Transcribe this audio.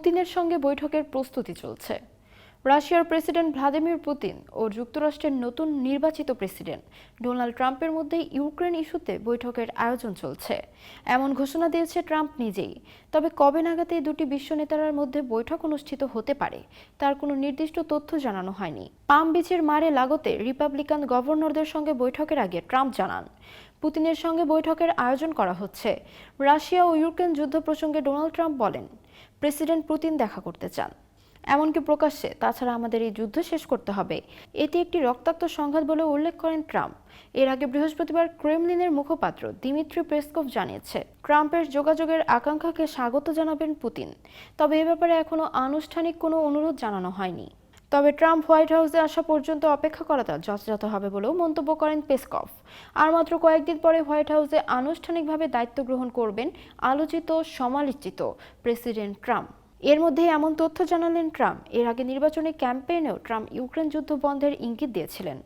পুতিনের সঙ্গে বৈঠকের প্রস্তুতি চলছে। রাশিয়ার প্রেসিডেন্ট ভ্লাদিমির পুতিন ও যুক্তরাষ্ট্রের নতুন নির্বাচিত প্রেসিডেন্ট ডোনাল্ড ট্রাম্পের মধ্যে ইউক্রেন ইস্যুতে বৈঠকের আয়োজন চলছে। এমন ঘোষণা দিয়েছে ট্রাম্প নিজেই। তবে কবে নাগাদ এই দুটি বিশ্ব নেতার মধ্যে বৈঠক অনুষ্ঠিত হতে পারে, তার কোনো নির্দিষ্ট তথ্য জানানো হয়নি। পাম বিচের মারে লাগোতে রিপাবলিকান গভর্নরদের সঙ্গে বৈঠকের আগে ট্রাম্প জানান, পুতিনের সঙ্গে বৈঠকের আয়োজন করা হচ্ছে। রাশিয়া ও ইউক্রেন যুদ্ধ প্রসঙ্গে ডোনাল্ড ট্রাম্প বলেন প্রেসিডেন্ট পুতিন দেখা করতে চান। এমনকি প্রকাশ্যে তাছাড়া আমাদের এই যুদ্ধ শেষ করতে হবে। এটি একটি রক্তাক্ত সংঘাত বলে উল্লেখ করেন ট্রাম্প। এর আগে বৃহস্পতিবার ক্রেমলিনের মুখপাত্র দিমিত্রি পেসকভ জানিয়েছে, ট্রাম্পের যোগাযোগের আকাঙ্ক্ষাকে স্বাগত জানাবেন পুতিন। তবে এ ব্যাপারে এখনও আনুষ্ঠানিক কোনো অনুরোধ জানানো হয়নি। তবে ট্রাম্প হোয়াইট হাউসে আসা পর্যন্ত অপেক্ষা করাটা যথাযথ হবে বলেও মন্তব্য করেন পেসকফ আর মাত্র কয়েকদিন পরে হোয়াইট হাউসে আনুষ্ঠানিকভাবে দায়িত্ব গ্রহণ করবেন আলোচিত, সমালোচিত প্রেসিডেন্ট ট্রাম্প। এর মধ্যে এমন তথ্য জানালেন ট্রাম্প। এর আগে নির্বাচনী ক্যাম্পেইনেও ট্রাম্প ইউক্রেন যুদ্ধ বন্ধের ইঙ্গিত দিয়েছিলেন।